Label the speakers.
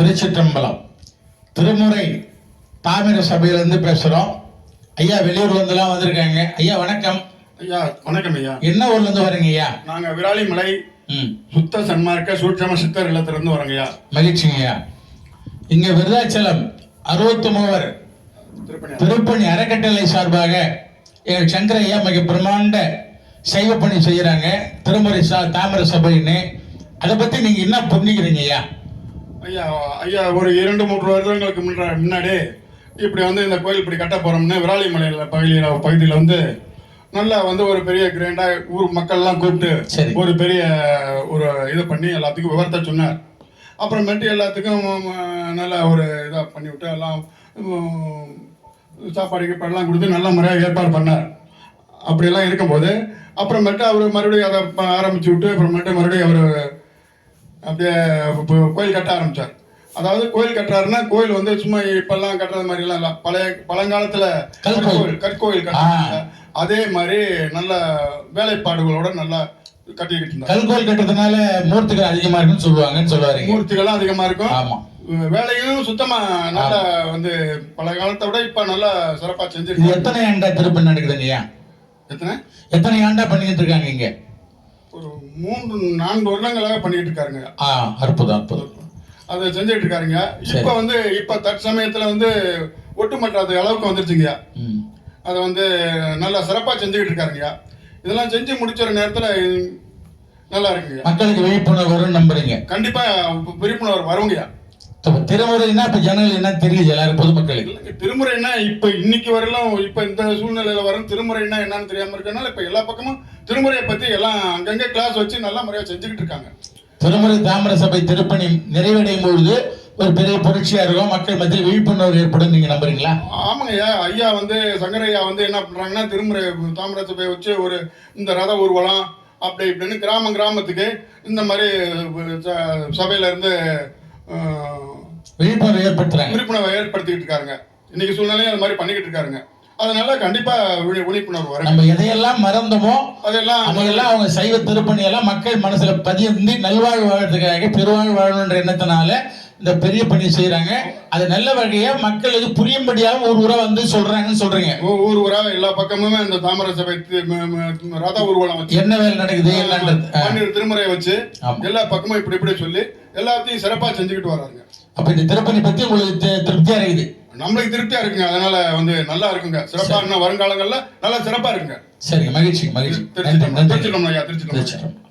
Speaker 1: திருச்சிற்றம்பலம். திருமுறை தாமிர சபையிலேருந்து பேசுகிறோம் ஐயா வெளியூர்ல இருந்தெல்லாம் வந்திருக்காங்க. ஐயா வணக்கம்.
Speaker 2: ஐயா வணக்கம் ஐயா.
Speaker 1: என்ன ஊர்ல இருந்து வரீங்க ஐயா?
Speaker 2: நாங்க விராலிமலை
Speaker 1: ம்.
Speaker 2: சுத்த சன்மார்க்க சூட்சம சித்தர் இல்லத்திலிருந்து வரோங்க ஐயா.
Speaker 1: மகிழ்ச்சிங்க ஐயா. இங்க விருதாச்சலம் அறுபத்தி மூவர்
Speaker 2: திருப்பணி
Speaker 1: அறக்கட்டளை சார்பாக சங்கர ஐயா மிக பிரம்மாண்ட சைவ பணி செய்யறாங்க. திருமுறை சா தாமிர சபைன்னு. அதை பத்தி நீங்க என்ன புரிஞ்சுக்கிறீங்க ஐயா?
Speaker 2: ஐயா ஐயா ஒரு இரண்டு மூன்று வருடங்களுக்கு முன்ன- முன்னாடி இப்படி வந்து இந்த கோயில் இப்படி கட்ட போறோம்னு விராலிமலையில பகுதியில் பகுதியில் வந்து நல்லா வந்து ஒரு பெரிய கிராண்டா ஊர் மக்கள்லாம் கூப்பிட்டு. ஒரு பெரிய ஒரு இது பண்ணி எல்லாத்துக்கும் விவரத்தை சொன்னார் அப்புறமேட்டு எல்லாத்துக்கும் நல்ல ஒரு இதாக பண்ணிவிட்டு எல்லாம் சாப்பாடு கீப்பாடுலாம் கொடுத்து நல்ல முறையாக ஏற்பாடு பண்ணார் அப்படியெல்லாம் இருக்கும்போது அப்புறமேட்டு அவர் மறுபடியும் அதை ஆரம்பிச்சு விட்டு அப்புறமேட்டு மறுபடியும் அவர் அப்படியே கோயில் கட்ட ஆரம்பிச்சார். அதாவது கோயில் கட்டுறாருன்னா கோயில் வந்து சும்மா இப்பெல்லாம் கட்டுறது மாதிரி எல்லாம் இல்லை. பழைய பழங்காலத்துல
Speaker 1: கற்கோயில்.
Speaker 2: கற்கோயில் கட்டுறாங்க அதே மாதிரி நல்ல வேலைப்பாடுகளோட நல்லா கட்டிக்கிட்டு இருந்தார்.
Speaker 1: கல்கோல் கட்டுறதுனால மூர்த்திகள் அதிகமா இருக்குன்னு சொல்லுவாங்கன்னு சொல்லுவாருங்க
Speaker 2: மூர்த்திகளும் அதிகமா இருக்கும்.
Speaker 1: ஆமா.
Speaker 2: வேலையும் சுத்தமா நல்லா வந்து பல காலத்தை விட இப்ப நல்லா சிறப்பா
Speaker 1: இது
Speaker 2: செஞ்சிருக்காங்க
Speaker 1: எத்தனை ஆண்டா திருப்பணி நடக்குதுங்க
Speaker 2: எத்தனை?
Speaker 1: எத்தனை ஆண்டா பண்ணிட்டு இருக்காங்க இங்க?
Speaker 2: ஒரு மூன்று நான்கு வருடங்களாக பண்ணிட்டு இருக்காருங்க.
Speaker 1: ஆ அற்புதம் அற்புதம்.
Speaker 2: அதை செஞ்சுட்டு இருக்காருங்க. இப்ப வந்து இப்ப தற்சமயத்துல வந்து ஒட்டுமொத்த அளவுக்கு வந்துருச்சுங்கய்யா. அதை வந்து நல்லா சிறப்பா செஞ்சுக்கிட்டு இருக்காருங்கய்யா. இதெல்லாம் செஞ்சு முடிச்சிற நேரத்துல நல்லா இருக்குங்கய்யா.
Speaker 1: மக்களுக்கு விழிப்புணர்வு வரும்னு நம்புறீங்க.
Speaker 2: கண்டிப்பா விழிப்புணர்வு வருங்கய்யா.
Speaker 1: திருமுறைன்னா இப்ப ஜனங்கள் என்ன தெரியுது? எல்லாரும் பொதுமக்களுக்கு.
Speaker 2: திருமுறைன்னா இப்ப இன்னைக்கு வரையிலும் இப்ப இந்த சூழ்நிலையில வரும். திருமுறைன்னா என்னன்னு தெரியாம இருக்கனால இப்ப எல்லா பக்கமும் திருமுறையை பத்தி எல்லாம் அங்கங்க கிளாஸ் வச்சு நல்லா முறையா செஞ்சுக்கிட்டு இருக்காங்க.
Speaker 1: திருமுறை தாமிர சபை திருப்பணி நிறைவடையும் பொழுது ஒரு பெரிய புரட்சியா இருக்கும். மக்கள் மத்தியில் விழிப்புணர்வு ஏற்படும். நீங்க நம்புறீங்களா?
Speaker 2: ஆமாங்க ஐயா. ஐயா வந்து சங்கரையா வந்து என்ன பண்றாங்கன்னா திருமுறை தாமிர சபையை வச்சு ஒரு இந்த ரத ஊர்வலம் அப்படி இப்படின்னு கிராமம் கிராமத்துக்கு இந்த மாதிரி சபையில இருந்து
Speaker 1: விழிப்புணர்வு ஏற்படுத்துறாங்க.
Speaker 2: விழிப்புணர்வை ஏற்படுத்திக்கிட்டு இருக்காருங்க. இன்னைக்கு சூழ்நிலையும் அது மாதிரி பண்ணிக்கிட்டு இருக்காருங்க. அதனால கண்டிப்பா விழி- விழிப்புணர்வு வரும்.
Speaker 1: நம்ம எதையெல்லாம் மறந்தோமோ
Speaker 2: அதெல்லாம்
Speaker 1: அதையெல்லாம் அவங்க சைவ திருப்பணி எல்லாம் மக்கள் மனசுல பதிந்து நல்வாழ்வு வாழ்றதுக்காக பெருவாழ்வு வாழணுன்ற எண்ணத்தினால இந்த பெரிய பணி செய்யறாங்க அது நல்ல வகையா மக்களுக்கு புரியும்படியாக ஒரு ஊரா வந்து சொல்றாங்கன்னு சொல்றீங்க.
Speaker 2: ஊ- ஊர் எல்லா பக்கமுமே இந்த தாமரை சபை ரத ஊர்வலம் வச்சு
Speaker 1: என்ன வேலை நடக்குது.
Speaker 2: பன்னீர் திருமுறையை வச்சு. எல்லா பக்கமும் இப்படி இப்படி சொல்லி எல்லாத்தையும் சிறப்பா செஞ்சுக்கிட்டு வர்றாங்க
Speaker 1: அப்ப இந்த திருப்பணி பத்தி உங்களுக்கு திருப்தியா இருக்குது?
Speaker 2: நம்மளுக்கு திருப்தியா இருக்குங்க. அதனால வந்து நல்லா இருக்குங்க. சிறப்பா இன்னும் வருங்காலங்கள்ல நல்லா சிறப்பா இருக்குங்க.
Speaker 1: சரிங்க. மகிழ்ச்சி. மகிழ்ச்சி நன்றி.
Speaker 2: திருச்சிட்டோம்
Speaker 1: நன்றி